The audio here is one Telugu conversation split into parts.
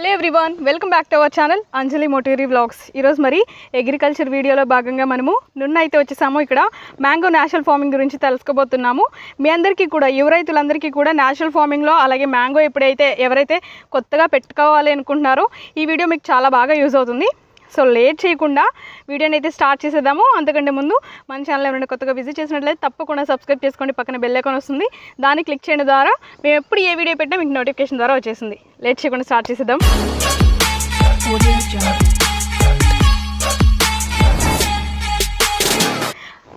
Hello everyone welcome back to our channel Anjali Moturi vlogs. ఈరోజు మరి అగ్రికల్చర్ వీడియోలో భాగంగా మనము నిన్న అయితే వచ్చేసాము. ఇక్కడ మ్యాంగో నేషనల్ ఫార్మింగ్ గురించి తెలుసుకోబోతున్నాము. మీ అందరికీ కూడా యువ రైతులందరికీ కూడా నేషనల్ ఫార్మింగ్లో అలాగే మ్యాంగో ఎప్పుడైతే ఎవరైతే కొత్తగా పెట్టుకోవాలి అనుకుంటున్నారో ఈ వీడియో మీకు చాలా బాగా యూజ్ అవుతుంది. సో లేట్ చేయకుండా వీడియోని అయితే స్టార్ట్ చేసేద్దాము. అంతకంటే ముందు మన ఛానల్ ఎవరైనా కొత్తగా విజిట్ చేసినట్లయితే తప్పకుండా సబ్స్క్రైబ్ చేసుకోండి. పక్కన బెల్ ఐకాన్ వస్తుంది. దాన్ని క్లిక్ చేయడం ద్వారా మేము ఎప్పుడు ఏ వీడియో పెట్టినా మీకు నోటిఫికేషన్ ద్వారా వచ్చేసింది లేట్ చేయకుండా స్టార్ట్ చేసేద్దాం.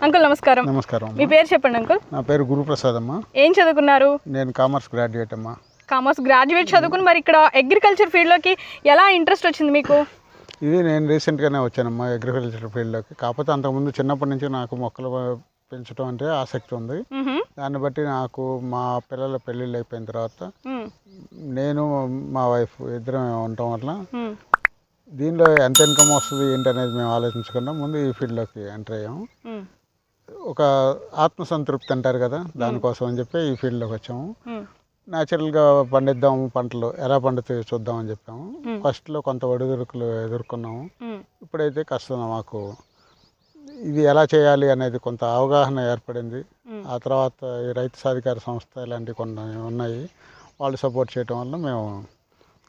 అంకుల్ నమస్కారం. నమస్కారం మీ. పేరు చెప్పండి అంకుల్. నా పేరు గురుప్రసాద్ అమ్మ. ఏం చదువుకున్నారు? నేను కామర్స్ గ్రాడ్యుయేట్ అమ్మా. కామర్స్ గ్రాడ్యుయేట్ చదువుకుని మరి ఇక్కడ అగ్రికల్చర్ ఫీల్డ్లోకి ఎలా ఇంట్రెస్ట్ వచ్చింది మీకు? ఇది నేను రీసెంట్గానే వచ్చానమ్మా అగ్రికల్చర్ ఫీల్డ్లోకి కాకపోతే అంతకుముందు చిన్నప్పటి నుంచి నాకు మొక్కలు పెంచడం అంటే ఆసక్తి ఉంది. దాన్ని బట్టి నాకు మా పిల్లల పెళ్ళిళ్ళు అయిపోయిన తర్వాత మ్. నేను మా వైఫ్ ఇద్దరం ఉండటం వల్ల మ్. దీనిలో ఎంత ఇన్కమ్ వస్తుంది ఏంటి అనేది మేము ఆలోచించకుండా ముందు ఈ ఫీల్డ్లోకి ఎంటర్ అయ్యాము మ్. ఒక ఆత్మసంతృప్తి అంటారు కదా దానికోసం అని చెప్పి ఈ ఫీల్డ్లోకి వచ్చాము మ్. న్యాచురల్గా పండిద్దాం పంటలు ఎలా పండుతాయో చూద్దామని చెప్పాము మ్మ్. ఫస్ట్లో కొంత ఒడిదుడుకులు ఎదుర్కొన్నాము. ఇప్పుడైతే కాస్త మాకు ఇది ఎలా చేయాలి అనేది కొంత అవగాహన ఏర్పడింది. ఆ తర్వాత ఈ రైతు సాధికార సంస్థ ఇలాంటివి కొన్ని ఉన్నాయి వాళ్ళు సపోర్ట్ చేయడం వల్ల మేము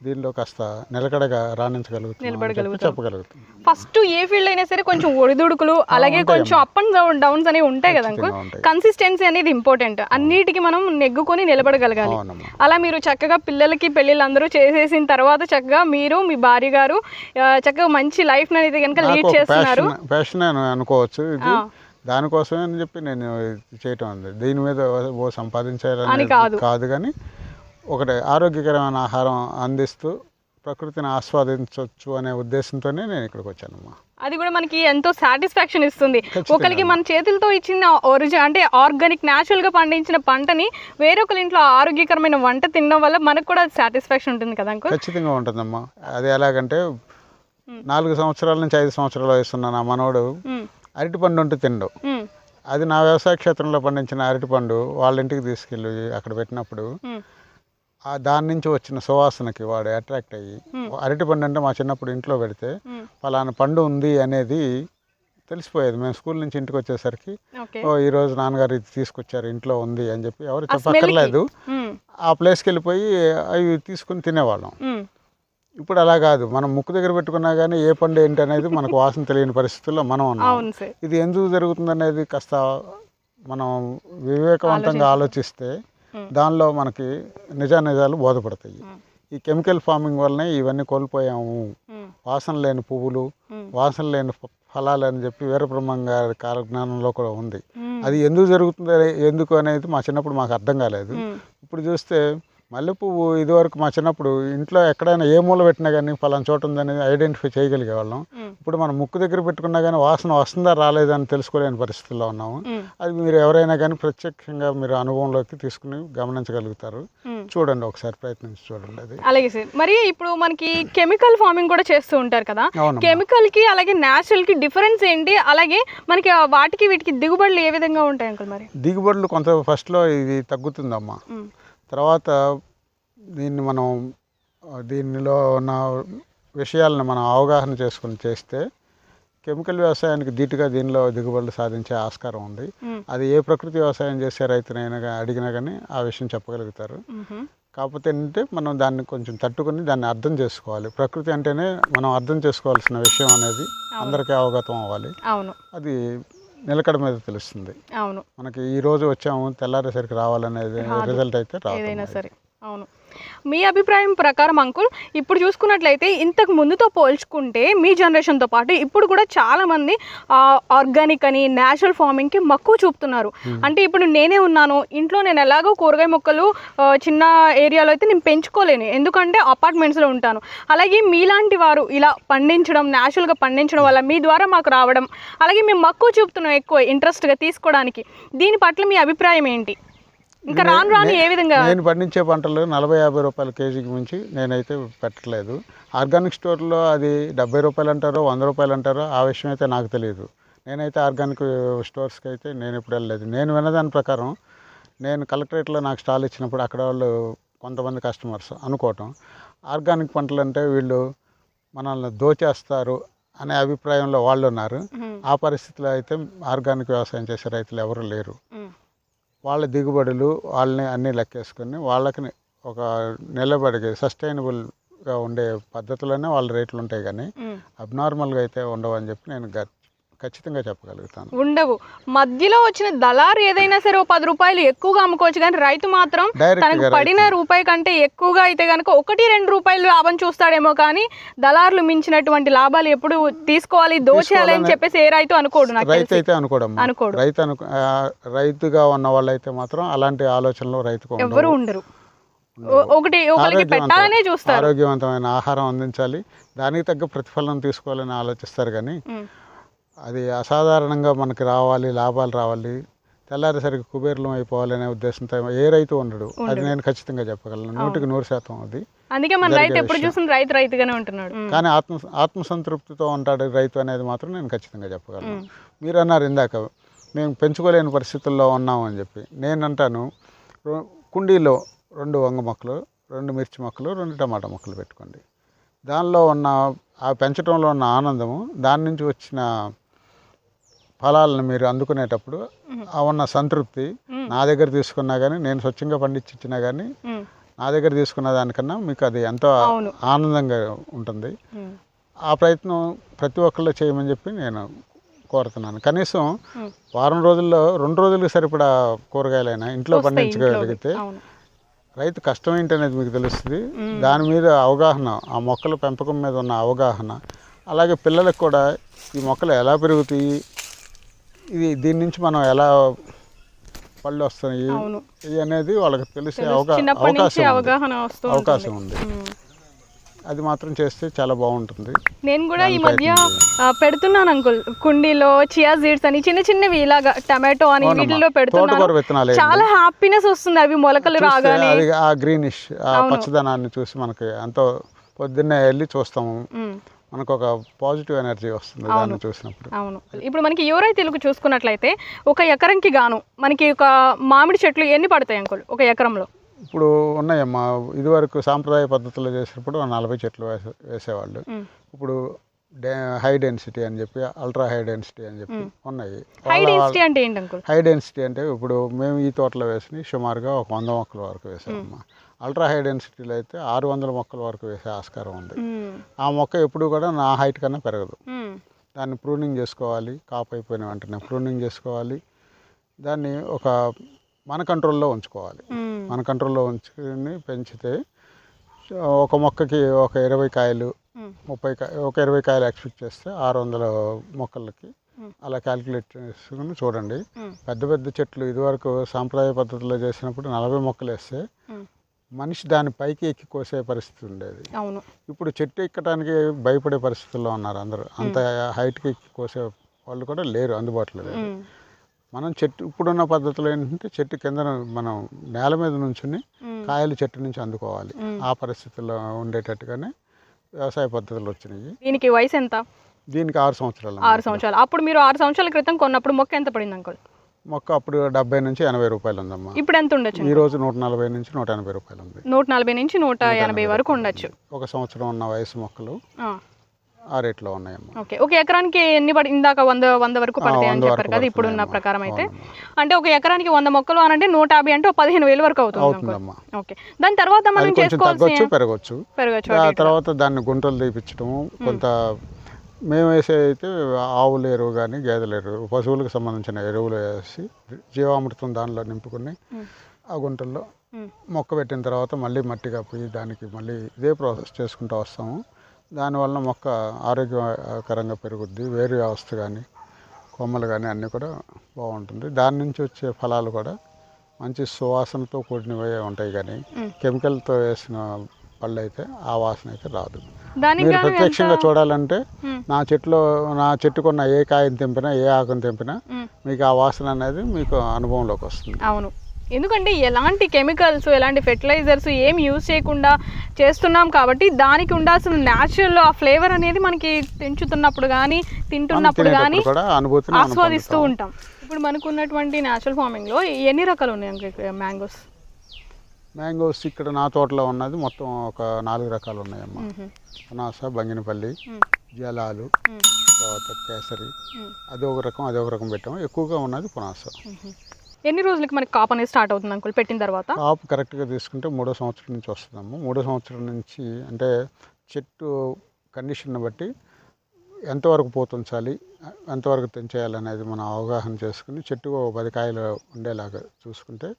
దీనిలో కాస్త నిలకడగా రాణించగలుగుతున్నాం అని చెప్పి నిలబడగలుగుతాం. చెప్పగలుగుతాం. ఫస్ట్ ఏ ఫీల్డ్ అయినా సరే కొంచెం ఒడిదుడుకులు అలాగే కొంచెం అప్ అండ్ డౌన్ డౌన్స్ అనేవి ఉంటాయి కదా అంకుల్. కన్సిస్టెన్సీ అనేది ఇంపార్టెంట్ అన్నిటికీ మనం నెగ్గుకొని నిలబడగలగాలి. అలా మీరు చక్కగా పిల్లలకి పెళ్ళిళ్ళు అందరూ చేసేసిన తర్వాత చక్కగా మీరు మీ భార్య గారు చక్కగా మంచి లైఫ్ అనేది కనుక నాకు లీడ్ చేస్తున్నారు. ప్యాషన్ ప్యాషన్ అని అనుకోవచ్చు. ఇది. దానికోసమే అని చెప్పి నేను చేయటం ఉంది దీని మీద ఓ సంపాదించాలని కాదు. కాదు కానీ ఒకటి ఆరోగ్యకరమైన ఆహారం అందిస్తూ ప్రకృతిని ఆస్వాదించవచ్చు అనే ఉద్దేశంతోనే నేను ఇక్కడికి వచ్చానమ్మా. అది కూడా మనకి ఎంతో సాటిస్ఫాక్షన్ ఇస్తుంది. ఒకరికి మన చేతులతో ఇచ్చిన ఒరిజిన్ అంటే ఆర్గానిక్ న్యాచురల్గా పండించిన పంటని వేరొకరి ఇంట్లో ఆరోగ్యకరమైన వంట తినడం వల్ల మనకు కూడా సాటిస్ఫాక్షన్ ఉంటుంది కదా ఖచ్చితంగా ఉంటుందమ్మా. అది ఎలాగంటే నాలుగు సంవత్సరాల నుంచి ఐదు సంవత్సరాలు వయసున్న నా మనవడు ఉమ్, అరటిపండు ఉంటే తిండు. అది నా వ్యవసాయ క్షేత్రంలో పండించిన అరటిపండు వాళ్ళ ఇంటికి తీసుకెళ్ళి అక్కడ పెట్టినప్పుడు ఆ దాని నుంచి వచ్చిన సువాసనకి వాడు అట్రాక్ట్ అయ్యి అరటిపండు అంటే మా చిన్నప్పుడు ఇంట్లో పెడితే ఫలానా పండు ఉంది అనేది తెలిసిపోయేది. మేము స్కూల్ నుంచి ఇంటికి వచ్చేసరికి ఓ ఈ రోజు నాన్నగారు ఇది తీసుకొచ్చారు ఇంట్లో ఉంది అని చెప్పి ఎవరు చెప్పక్కర్లేదు. ఆ ప్లేస్కి వెళ్ళిపోయి అవి తీసుకుని తినేవాళ్ళం. ఇప్పుడు అలా కాదు. మనం ముక్కు దగ్గర పెట్టుకున్నా కానీ ఏ పండు ఏంటి అనేది మనకు వాసన తెలియని పరిస్థితుల్లో మనం ఉన్నాం. ఇది ఎందుకు జరుగుతుంది అనేది కాస్త మనం వివేకవంతంగా ఆలోచిస్తే. దానిలో మనకి నిజానిజాలు బోధపడతాయి. ఈ కెమికల్ ఫార్మింగ్ వల్లనే ఇవన్నీ కోల్పోయాము. వాసన లేని పువ్వులు వాసన లేని ఫలాలు అని చెప్పి వీరబ్రహ్మం గారి కాలజ్ఞానంలో కూడా ఉంది. అది ఎందుకు జరుగుతుంది ఎందుకు అనేది మా చిన్నప్పుడు మాకు అర్థం కాలేదు. ఇప్పుడు చూస్తే మల్లెపువ్వు ఇదివరకు మా చిన్నప్పుడు ఇంట్లో ఎక్కడైనా ఏ మూల పెట్టినా కానీ ఫలానా చోట ఉందనేది ఐడెంటిఫై చేయగలిగే వాళ్ళం ఇప్పుడు మనం ముక్కు దగ్గర పెట్టుకున్నా కానీ వాసన వస్తుందా రాలేదని తెలుసుకోలేని పరిస్థితుల్లో ఉన్నాము. అది మీరు ఎవరైనా కానీ ప్రత్యక్షంగా మీరు అనుభవంలోకి తీసుకుని గమనించగలుగుతారు. చూడండి ఒకసారి ప్రయత్నించి చూడండి అది. అలాగే సార్. మరి ఇప్పుడు మనకి కెమికల్ ఫార్మింగ్ కూడా చేస్తూ ఉంటారు కదా. కెమికల్కి అలాగే న్యాచురల్కి డిఫరెన్స్ ఏంటి? అలాగే మనకి వాటికి వీటికి దిగుబడులు ఏ విధంగా ఉంటాయి అంకుల్ మరి? దిగుబడులు కొంత ఫస్ట్లో ఇది తగ్గుతుందమ్మా. తర్వాత దీన్ని మనం దీనిలో ఉన్న విషయాలను మనం అవగాహన చేసుకుని చేస్తే కెమికల్ వ్యవసాయానికి ధీటుగా దీనిలో దిగుబడులు సాధించే ఆస్కారం ఉంది. అది ఏ ప్రకృతి వ్యవసాయం చేసే రైతునైనా అడిగినా కానీ ఆ విషయం చెప్పగలుగుతారు. కాకపోతే ఏంటంటే మనం దాన్ని కొంచెం తట్టుకుని దాన్ని అర్థం చేసుకోవాలి. ప్రకృతి అంటేనే మనం అర్థం చేసుకోవాల్సిన విషయం అనేది అందరికీ అవగతం అవ్వాలి. అది నిలకడ మీద తెలుస్తుంది. అవును. మనకి ఈ రోజు వచ్చాము తెల్లారేసరికి రావాలనేది రిజల్ట్ అయితే రాదు ఏదైనా సరే. అవును. మీ అభిప్రాయం ప్రకారం అంకుల్. ఇప్పుడు చూసుకున్నట్లయితే ఇంతకు ముందుతో పోల్చుకుంటే మీ జనరేషన్తో పాటు ఇప్పుడు కూడా చాలా మంది ఆర్గానిక్ అని నేచురల్ ఫార్మింగ్కి మక్కువ చూపుతున్నారు. అంటే ఇప్పుడు నేనే ఉన్నాను ఇంట్లో నేను ఎలాగో కూరగాయ మొక్కలు చిన్న ఏరియాలో అయితే నేను పెంచుకోలేను. ఎందుకంటే అపార్ట్మెంట్స్లో ఉంటాను. అలాగే మీలాంటి వారు ఇలా పండించడం న్యాచురల్గా పండించడం వల్ల మీ ద్వారా మాకు రావడం అలాగే మేము మక్కువ చూపుతున్నాం ఎక్కువ ఇంట్రెస్ట్గా తీసుకోవడానికి. దీని పట్ల మీ అభిప్రాయం ఏంటి? ఇంకా రాను రాను ఏ విధంగా? నేను పండించే పంటలు నలభై యాభై రూపాయల కేజీకి మించి నేనైతే పెట్టట్లేదు ఆర్గానిక్ స్టోర్లో అది డెబ్బై రూపాయలు అంటారో వంద రూపాయలు అంటారో ఆ విషయం అయితే నాకు తెలియదు. నేనైతే ఆర్గానిక్ స్టోర్స్కి అయితే నేను ఇప్పుడు వెళ్ళలేదు. నేను విన్నదాని ప్రకారం నేను కలెక్టరేట్లో నాకు స్టాల్ ఇచ్చినప్పుడు అక్కడ వాళ్ళు కొంతమంది కస్టమర్స్ అనుకోవటం ఆర్గానిక్ పంటలు అంటే వీళ్ళు మనల్ని దోచేస్తారు అనే అభిప్రాయంలో వాళ్ళు ఉన్నారు. ఆ పరిస్థితిలో అయితే ఆర్గానిక్ వ్యవసాయం చేసే రైతులు ఎవరు లేరు. వాళ్ళ దిగుబడులు వాళ్ళని అన్నీ లెక్కేసుకొని వాళ్ళకి ఒక నిలబడి సస్టైనబుల్గా ఉండే పద్ధతిలోనే వాళ్ళ రేట్లు ఉంటాయి కానీ. అబ్నార్మల్గా అయితే ఉండవు అని చెప్పి నేను గ- ఖచ్చితంగా చెప్పగలుగుతాను. ఉండవు. మధ్యలో వచ్చిన దళారు ఏదైనా సరే ఓ పది రూపాయలు ఎక్కువగా అమ్ముకోవచ్చు కానీ రైతు మాత్రం తనకు పడిన రూపాయి కంటే ఎక్కువగా అయితే కనుక ఒకటి రెండు రూపాయలు లాభం చూస్తాడేమో కానీ దళారులు మించినటువంటి లాభాలు ఎప్పుడు తీసుకోవాలి దోచేయాలి అని చెప్పేసి ఏ రైతు అనుకోడు నాకు రైతు. అయితే అనుకోవడం అనుకోడు. రైతు అను రైతుగా ఉన్న వాళ్ళైతే మాత్రం అలాంటి ఆలోచనలు రైతుకు. ఎవ్వరు ఉండరు. ఒకటి పెట్టాలనే చూస్తారు. ఆరోగ్యవంతమైన ఆహారం అందించాలి. దానికి తగ్గ ప్రతిఫలం తీసుకోవాలని ఆలోచిస్తారు కానీ అది అసాధారణంగా మనకి రావాలి లాభాలు రావాలి తెల్లారేసరికి కుబేర్లం అయిపోవాలి అనే ఉద్దేశంతో ఏ రైతు ఉండడు. అది నేను ఖచ్చితంగా చెప్పగలను. నూటికి నూరు శాతం అది. అందుకే మన రైతు ఎప్పుడు చూసిన రైతు రైతుగానే ఉంటున్నాడు. కానీ ఆత్మ ఆత్మసంతృప్తితో ఉంటాడు రైతు అనేది మాత్రం నేను ఖచ్చితంగా చెప్పగలను. మీరు అన్నారు ఇందాక మేము పెంచుకోలేని పరిస్థితుల్లో ఉన్నాం అని చెప్పి. నేను అంటాను కుండీలో రెండు వంగ మొక్కలు రెండు మిర్చి మొక్కలు రెండు టమాటా మొక్కలు పెట్టుకోండి. దానిలో ఉన్న ఆ పెంచడంలో ఉన్న ఆనందము దాని నుంచి వచ్చిన ఫలాలను మీరు అందుకునేటప్పుడు ఆ ఉన్న సంతృప్తి నా దగ్గర తీసుకున్నా కానీ నేను స్వచ్ఛంగా పండించిచ్చినా కానీ నా దగ్గర తీసుకున్న దానికన్నా మీకు అది ఎంతో. ఆనందంగా ఉంటుంది. ఆ ప్రయత్నం ప్రతి ఒక్కళ్ళు చేయమని చెప్పి నేను కోరుతున్నాను. కనీసం. వారం రోజుల్లో రెండు రోజులకు సరిపడా కూరగాయలైనా ఇంట్లో పండించగలిగితే రైతు కష్టం ఏంటనేది మీకు తెలుస్తుంది. దాని మీద అవగాహన ఆ మొక్కల పెంపకం మీద ఉన్న అవగాహన అలాగే పిల్లలకు కూడా ఈ మొక్కలు ఎలా పెరుగుతాయి ఇది దీని నుంచి మనం ఎలా పళ్ళు అవును. ఇది అనేది వాళ్ళకి తెలిసే అవకాశం అవకాశం ఉంది. అది మాత్రం చేస్తే చాలా బాగుంటుంది. నేను కూడా ఈ మధ్య పెడుతున్నాను అంకుల్. కుండీలో చియా సీడ్స్ అని చిన్న చిన్నవి ఇలాగా టమాటో అని. వీటిలో పెడుతున్నాను. చాలా హ్యాపీనెస్ వస్తుంది. అవి మొలకలు రాగానే. ఆ గ్రీనిష్ ఆ పచ్చదనాన్ని చూసి మనకి ఎంతో పొద్దున్నే వెళ్ళి చూస్తాము. మనకు ఒక పాజిటివ్ ఎనర్జీ వస్తుంది దాన్ని చూసినప్పుడు. అవును. ఇప్పుడు మనకి యువరై తెలుగు చూసుకున్నట్లయితే ఒక ఎకరంకి గాను మనకి ఒక మామిడి చెట్లు ఎన్ని పడతాయి అంకుల్? ఒక ఎకరంలో? ఇప్పుడు ఉన్నాయమ్మా. ఇదివరకు సాంప్రదాయ పద్ధతిలో చేసినప్పుడు నలభై చెట్లు వేసే వేసేవాళ్ళు. ఇప్పుడు హై డెన్సిటీ అని చెప్పి అల్ట్రా హై డెన్సిటీ అని చెప్పి ఉన్నాయి. హై డెన్సిటీ అంటే ఏంటి అంకుల్? హై డెన్సిటీ అంటే ఇప్పుడు మేము ఈ తోటలో వేసి సుమారుగా ఒక వంద మొక్కల వరకు వేసామమ్మా. అల్ట్రా హై డెన్సిటీలో అయితే ఆరు వందల మొక్కల వరకు వేసే ఆస్కారం ఉంది. ఆ మొక్క ఎప్పుడు కూడా నా హైట్ కన్నా పెరగదు. దాన్ని ప్రూనింగ్ చేసుకోవాలి కాపు అయిపోయిన వెంటనే ప్రూనింగ్ చేసుకోవాలి. దాన్ని ఒక మన కంట్రోల్లో ఉంచుకోవాలి. మన కంట్రోల్లో ఉంచుకుని పెంచితే ఒక మొక్కకి ఒక ఇరవై కాయలు ముప్పై కాయ ఒక ఇరవై కాయలు ఎక్స్పెక్ట్ చేస్తే ఆరు వందల మొక్కలకి. అలా క్యాలిక్యులేట్ చేసుకుని చూడండి. పెద్ద పెద్ద చెట్లు ఇదివరకు సాంప్రదాయ పద్ధతిలో చేసినప్పుడు నలభై మొక్కలు వేస్తే మనిషి దాని పైకి ఎక్కి కోసే పరిస్థితి ఉండేది. అవును. ఇప్పుడు చెట్టు ఎక్కడానికి భయపడే పరిస్థితుల్లో ఉన్నారు అందరూ. అంత హైట్కి ఎక్కి కోసే వాళ్ళు కూడా లేరు అందుబాటులో లేరు. మనం చెట్టు ఇప్పుడున్న పద్ధతిలో ఏంటంటే చెట్టు కింద మనం నేల మీద నుంచుని కాయలు చెట్టు నుంచి అందుకోవాలి. ఆ పరిస్థితుల్లో ఉండేటట్టుగానే వ్యవసాయ పద్ధతులు వచ్చినాయి. దీనికి వయసు ఎంత? దీనికి ఆరు సంవత్సరాలు ఆరు సంవత్సరాలు. అప్పుడు మీరు ఆరు సంవత్సరాల క్రితం కొన్నప్పుడు మొక్క ఎంత పడింది అంకుల్? మొక్క అప్పుడు డెబ్బై నుంచి ఎనభై రూపాయలు ఉందమ్మా. ఇప్పుడు ఎంత ఉండొచ్చు? ఈ రోజు నూట నలభై నుంచి నూట ఎనభై రూపాయలు ఉంది. నూట నలభై నుంచి నూట ఎనభై వరకు ఉండొచ్చు. ఒక సంవత్సరం ఉన్న వయసు మొక్కలు. ఆ, రేట్లో ఉన్నాయమ్మా ఓకే ఒక ఎకరానికి ఎన్ని పడి ఇందాక వంద వంద వరకు పడతాయి అని చెప్పారు కదా ఇప్పుడు ఉన్న. ప్రకారం అయితే. అంటే ఒక ఎకరానికి వంద మొక్కలు అని అంటే నూట యాభై అంటే పదిహేను వేలు వరకు అవుతుంది ఓకే దాని తర్వాత మనం తగ్గొచ్చు పెరగచ్చు పెరగచ్చు. తర్వాత దాన్ని గుంటలు తీపించడము కొంత మేము వేసే అయితే ఆవుల ఎరువు కానీ గేదెల ఎరువు పశువులకు సంబంధించిన ఎరువులు వేసి జీవామృతం దానిలో నింపుకొని. ఆ గుంటల్లో. మొక్క పెట్టిన తర్వాత మళ్ళీ మట్టి కప్పి దానికి మళ్ళీ ఇదే ప్రాసెస్ చేసుకుంటూ వస్తాము దానివల్ల మొక్క ఆరోగ్యకరంగా పెరుగుద్ది వేరు వ్యవస్థ కానీ కొమ్మలు కానీ అన్నీ కూడా బాగుంటుంది దాని నుంచి వచ్చే ఫలాలు కూడా మంచి సువాసనతో కూడినవే ఉంటాయి కానీ. కెమికల్తో వేసిన పళ్ళు అయితే ఆ వాసన అయితే రాదు మీరు ప్రత్యక్షంగా చూడాలంటే. నా చెట్టులో నా చెట్టుకున్న ఏ కాయని తెంపినా ఏ ఆకుని తెంపినా. మీకు ఆ వాసన అనేది మీకు అనుభవంలోకి వస్తుంది అవును ఎందుకంటే ఎలాంటి కెమికల్స్ ఎలాంటి ఫెర్టిలైజర్స్ ఏం యూజ్ చేయకుండా చేస్తున్నాం కాబట్టి దానికి ఉండాల్సిన న్యాచురల్ ఆ ఫ్లేవర్ అనేది మనకి పెంచుతున్నప్పుడు కానీ తింటున్నప్పుడు కానీ ఆస్వాదిస్తూ. ఉంటాం ఇప్పుడు మనకు ఉన్నటువంటి న్యాచురల్ ఫార్మింగ్లో ఎన్ని రకాలు ఉన్నాయి మ్యాంగోస్ మ్యాంగోస్ ఇక్కడ నా తోటలో ఉన్నది మొత్తం ఒక నాలుగు రకాలు ఉన్నాయమ్మా మ్మ్. పునాస బంగినపల్లి. జలాలు. తర్వాత కేసరి మ్మ్. అది ఒక రకం అది ఒక రకం పెట్టాము ఎక్కువగా ఉన్నది పునాస. ఎన్ని రోజులకి మనకి కాప్ అనేది స్టార్ట్ అవుతుంది అంకుల్? పెట్టిన తర్వాత? కాపు కరెక్ట్గా తీసుకుంటే మూడో సంవత్సరం నుంచి వస్తుందమ్మ. మూడో సంవత్సరం నుంచి అంటే చెట్టు కండిషన్ బట్టి ఎంతవరకు పోతుంచాలి ఎంతవరకు తెంచేయాలి అనేది మనం అవగాహన చేసుకుని చెట్టు పది కాయలు ఉండేలాగా చూసుకుంటే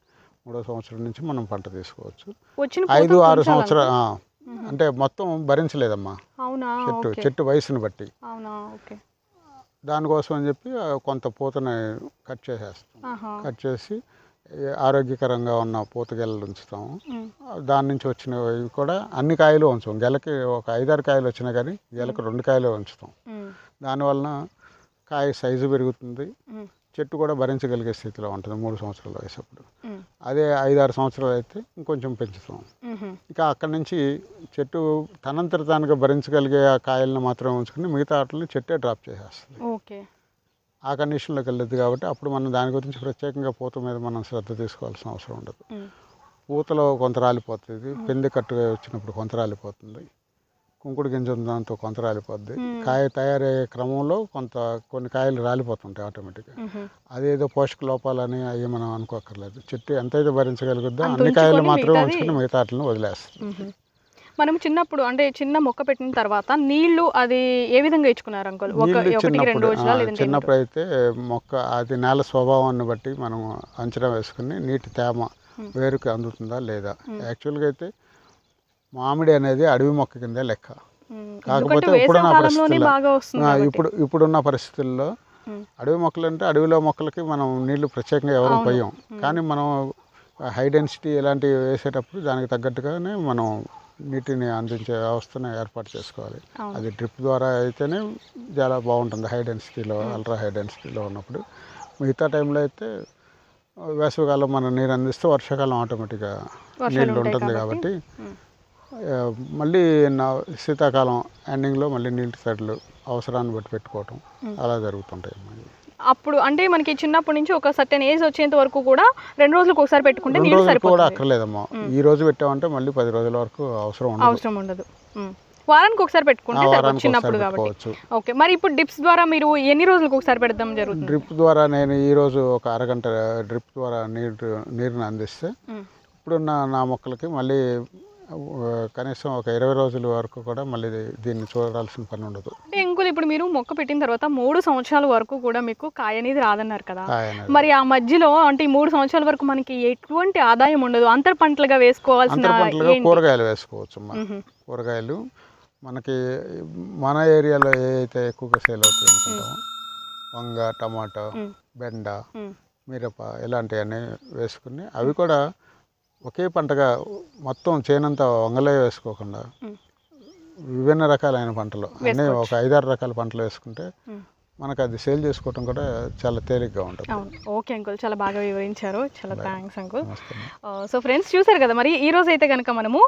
మూడో సంవత్సరం నుంచి మనం పంట తీసుకోవచ్చు. ఐదు ఆరు? సంవత్సరాలు అంటే మొత్తం భరించలేదమ్మా. చెట్టు చెట్టు వయసుని బట్టి. దానికోసం అని చెప్పి కొంత పూతని కట్ చేసేస్తాం. కట్ చేసి ఆరోగ్యకరంగా ఉన్న పూతగెలలు ఉంచుతాము. మ్మ్. దాని నుంచి వచ్చినవి కూడా అన్ని కాయలు ఉంచాం గెలకి ఒక ఐదారు కాయలు వచ్చినా కానీ గెలకు రెండు కాయలు ఉంచుతాం. దానివలన కాయ సైజు పెరుగుతుంది. చెట్టు కూడా భరించగలిగే స్థితిలో ఉంటుంది మూడు సంవత్సరాల వయసప్పుడు మ్మ్. అదే ఐదారు సంవత్సరాలు అయితే ఇంకొంచెం పెంచుతాం. ఇక అక్కడి నుంచి చెట్టు తనంతట తానుగా భరించగలిగే ఆ కాయలను మాత్రమే ఉంచుకుని మిగతా వాటిని చెట్టే డ్రాప్ చేసేస్తుంది ఓకే ఆ కండిషన్లోకి వెళ్ళదు కాబట్టి అప్పుడు మనం దాని గురించి ప్రత్యేకంగా పూత మీద మనం శ్రద్ధ తీసుకోవాల్సిన అవసరం ఉండదు. పూతలో కొంత రాలిపోతుంది పెంది కట్టుగా వచ్చినప్పుడు కొంత రాలిపోతుంది కుంకుడు గింజ దాంతో కొంత రాలిపోద్ది. కాయ తయారయ్యే క్రమంలో కొంత కొన్ని కాయలు రాలిపోతుంటాయి ఆటోమేటిక్గా. అదేదో పోషక లోపాలని అవి మనం అనుకోకర్లేదు చెట్టు ఎంతైతే భరించగలుగుద్దో అన్ని కాయలు ఉంచుకొని మాత్రం మిగతాది- ఉంచుకుని మిగతా వాటిని వదిలేస్తుంది. మనం చిన్నప్పుడు అంటే చిన్న మొక్క పెట్టిన తర్వాత నీళ్ళు అది ఏ విధంగా ఇచ్చుకున్నారు అంకుల్ చిన్నప్పుడు అయితే మొక్క అది నేల స్వభావాన్ని బట్టి మనం అంచనా వేసుకుని నీటి తేమ. వేరుకి అందుతుందా లేదా యాక్చువల్గా అయితే మామిడి అనేది అడవి మొక్క కిందే లెక్క. కాకపోతే ఇప్పుడున్న పరిస్థితుల్లో. ఇప్పుడు ఇప్పుడున్న పరిస్థితుల్లో. అడవి మొక్కలు అంటే అడవిలో మొక్కలకి మనం నీళ్ళు ప్రత్యేకంగా ఎవరు. పోయాం కానీ మనం హై డెన్సిటీ ఇలాంటివి వేసేటప్పుడు దానికి తగ్గట్టుగానే మనం నీటిని అందించే వ్యవస్థను ఏర్పాటు చేసుకోవాలి. అది డ్రిప్ ద్వారా అయితేనే చాలా బాగుంటుంది హై డెన్సిటీలో అల్ట్రా హై డెన్సిటీలో ఉన్నప్పుడు మిగతా టైంలో అయితే వేసవికాలం మనం నీరు అందిస్తే వర్షాకాలం ఆటోమేటిక్గా నీళ్ళు ఉంటుంది కాబట్టి. మళ్ళీ నా శీతాకాలం ఎండింగ్లో మళ్ళీ నీటి తడులు అవసరాన్ని బట్టి పెట్టుకోవటం అలా జరుగుతుంటాయి. అప్పుడు అంటే మనకి చిన్నప్పటి నుంచి ఒక సర్టెన్ ఏజ్ వచ్చేంత వరకు కూడా రెండు రోజులకు ఒకసారి పెట్టుకుంటే నీళ్ళు కూడా అక్కర్లేదమ్మా. ఈ రోజు పెట్టామంటే మళ్ళీ పది రోజుల వరకు అవసరం ఉండదు. అవసరం ఉండదు. వారానికి ఒకసారి పెట్టుకుంటే చిన్నప్పుడు కాబట్టి. ఓకే. మరి ఇప్పుడు డిప్స్ ద్వారా మీరు ఎన్ని రోజులకు ఒకసారి పెడదాం జరుగుతుంది? డ్రిప్ ద్వారా నేను ఈ రోజు ఒక అరగంట డ్రిప్ ద్వారా నీరు నీరుని అందిస్తే. ఇప్పుడున్న నా మొక్కలకి మళ్ళీ కనీసం ఒక ఇరవై రోజుల వరకు కూడా మళ్ళీ దీన్ని చూడాల్సిన పని ఉండదు అంటే ఇంకోలు ఇప్పుడు మీరు మొక్క పెట్టిన తర్వాత మూడు సంవత్సరాల వరకు కూడా మీకు కాయ అనేది రాదన్నారు కదా. మరి ఆ మధ్యలో అంటే ఈ మూడు సంవత్సరాల వరకు మనకి ఎటువంటి ఆదాయం ఉండదు అంతర పంటలుగా వేసుకోవాల్సిన? కూరగాయలు వేసుకోవచ్చు. కూరగాయలు మనకి మన ఏరియాలో ఏ అయితే ఎక్కువగా సేల్ అవుతాయి అనుకుంటామో వంగ టమాటా. బెండ. మిరప ఇలాంటివన్నీ వేసుకుని అవి కూడా ఒకే పంటగా మొత్తం చేనంతా వంగలే వేసుకోకుండా. విభిన్న రకాలైన పంటలు అన్నీ ఒక ఐదారు రకాల పంటలు వేసుకుంటే. మనకు అది సేల్ చేసుకోవటం కూడా చాలా తేలిగ్గా ఉంటుంది. అవును. Okay uncle. చాలా బాగా వివరించారు. చాలా థ్యాంక్స్ అంకుల్. సో ఫ్రెండ్స్ చూసారు కదా మరి ఈ రోజు అయితే కనుక మనము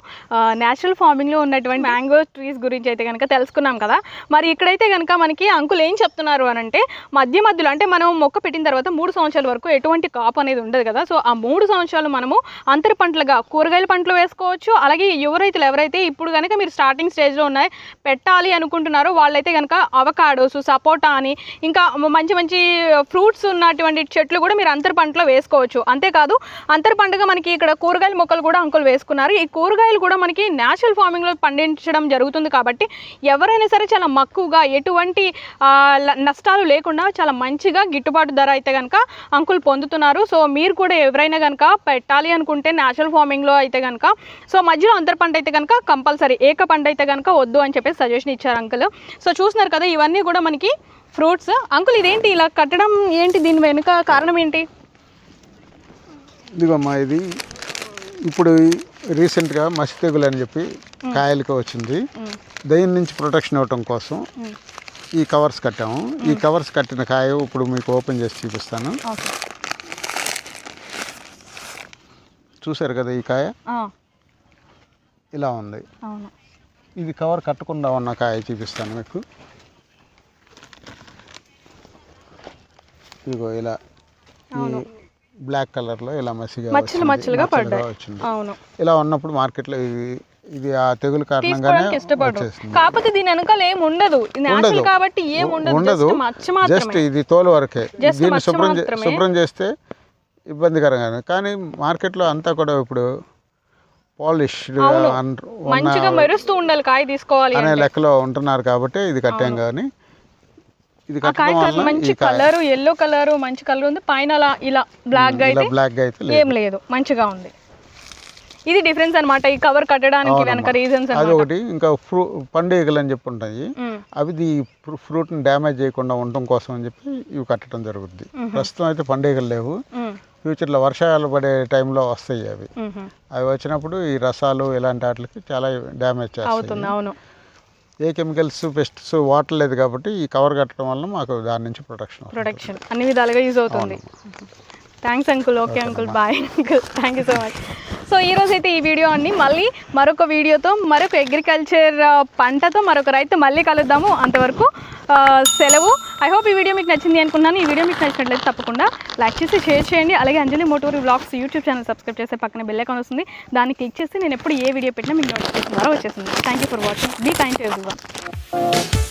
న్యాచురల్ ఫార్మింగ్లో ఉన్నటువంటి మ్యాంగో ట్రీస్ గురించి అయితే కనుక తెలుసుకున్నాం కదా. మరి ఇక్కడైతే కనుక మనకి అంకుల్ ఏం చెప్తున్నారు అని అంటే మధ్య మధ్యలో అంటే మనం మొక్క పెట్టిన తర్వాత మూడు సంవత్సరాల వరకు ఎటువంటి కాపు అనేది ఉండదు కదా. సో ఆ మూడు సంవత్సరాలు మనము అంతర పంటలుగా కూరగాయల పంటలు వేసుకోవచ్చు. అలాగే యువ రైతులు ఎవరైతే ఇప్పుడు కనుక మీరు స్టార్టింగ్ స్టేజ్లో ఉన్నాయి పెట్టాలి అనుకుంటున్నారో వాళ్ళైతే కనుక అవకాడోస్ సపోటా అని ఇంకా మంచి మంచి ఫ్రూట్స్ ఉన్నటువంటి చెట్లు కూడా మీరు అంతర పంటలో వేసుకోవచ్చు. అంతేకాదు అంతర పంటగా మనకి ఇక్కడ కూరగాయల మొక్కలు కూడా అంకుల్ వేసుకున్నారు. ఈ కూరగాయలు కూడా మనకి న్యాచురల్ ఫార్మింగ్లో పండించడం జరుగుతుంది కాబట్టి ఎవరైనా సరే చాలా మక్కువగా ఎటువంటి నష్టాలు లేకుండా చాలా మంచిగా గిట్టుబాటు ధర అయితే కనుక అంకుల్ పొందుతున్నారు. సో మీరు కూడా ఎవరైనా కనుక పెట్టాలి అనుకుంటే న్యాచురల్ ఫార్మింగ్లో అయితే కనుక సో మధ్యలో అంతర పంట అయితే కనుక కంపల్సరీ ఏక పంట అయితే కనుక వద్దు అని చెప్పేసి సజెషన్ ఇచ్చారు అంకుల్. సో చూస్తున్నారు కదా ఇవన్నీ కూడా మనకి ఫ్రూట్స్? అంకుల్ ఇదేంటి ఇలా కట్టడం ఏంటి? దీని వెనుక కారణం ఏంటి? ఇదిగమ్మా ఇది ఇప్పుడు రీసెంట్గా మసి తెగులు అని చెప్పి కాయలకి వచ్చింది. దీని నుంచి ప్రొటెక్షన్ ఇవ్వటం కోసం. ఈ కవర్స్ కట్టాము. ఈ కవర్స్ కట్టిన కాయ ఇప్పుడు మీకు ఓపెన్ చేసి చూపిస్తాను. చూశారు కదా ఈ కాయ? ఇలా ఉంది. ఇది కవర్ కట్టకుండా ఉన్న కాయ చూపిస్తాను మీకు. ఇదిగో ఇలా బ్లాక్ కలర్లో ఇలా మసిగా మచ్చలు మచ్చలుగా పడ్డాయి. వచ్చింది. అవును. ఇలా ఉన్నప్పుడు మార్కెట్లో ఇది ఇది ఆ తెగులు కారణంగానే కాకపోతే దీని వెనకాల ఏం ఉండదు. కాబట్టి ఏం ఉండదు. ఉండదు. జస్ట్ ఇది తోలు వరకే. దీన్ని శుభ్రం. శుభ్రం చేస్తే ఇబ్బందికరంగా కానీ మార్కెట్లో అంతా కూడా ఇప్పుడు పాలిష్ మంచిగా మెరుస్తూ ఉండాలి కాయ తీసుకోవాలి అనే. లెక్కలో ఉంటున్నారు కాబట్టి ఇది కట్టాం కానీ ఇది మంచి కలర్ ఎల్లో కలర్ మంచి కలర్ ఉంది. పైన అలా ఇలా బ్లాక్ అయితే బ్లాక్ అయితే ఏం లేదు. మంచిగా ఉంది. ఇది డిఫరెన్స్ అన్నమాట. ఈ కవర్ కట్టడానికి వెనక రీజన్స్ అది ఒకటి ఇంకా ఫ్రూ పండుగలు అని చెప్పి ఉంటాయి అవి ఈ ఫ్రూట్ని డ్యామేజ్ చేయకుండా ఉండటం కోసం అని చెప్పి ఇవి కట్టడం జరుగుద్ది. ప్రస్తుతం అయితే పండుగలు లేవు. ఫ్యూచర్లో వర్షాలు పడే టైంలో వస్తాయి అవి. అవి వచ్చినప్పుడు ఈ రసాలు ఇలాంటి వాటికి చాలా డ్యామేజ్ చేస్తాయి. అవును. ఏ కెమికల్స్ పెస్ట్స్ వాటర్ లేదు కాబట్టి ఈ కవర్ కట్టడం వల్ల మాకు దాని నుంచి ప్రొటెక్షన్ ప్రొటెక్షన్. అన్ని విధాలుగా యూజ్ అవుతుంది. Thanks uncle okay uncle bye uncle thank you so much so ఈరోజు అయితే ఈ వీడియో అన్ని మళ్ళీ మరొక వీడియోతో మరొక అగ్రికల్చర్ పంటతో మరొక రైతు మళ్ళీ కలుద్దాము. అంతవరకు సెలవు. ఐ హోప్ ఈ వీడియో మీకు నచ్చింది అనుకున్నాను. ఈ వీడియో మీకు నచ్చినట్లయితే తప్పకుండా లైక్ చేసి షేర్ చేయండి. అలాగే Anjali Moturi blogs YouTube channel subscribe చేస్తే పక్కన బెల్ ఐకాన్ వస్తుంది. దాన్ని క్లిక్ చేసి నేను ఎప్పుడు ఏ వీడియో పెట్టినా మీకు నోటిఫికేషన్ ద్వారా వచ్చేస్తుంది. Thank you for watching be thank you every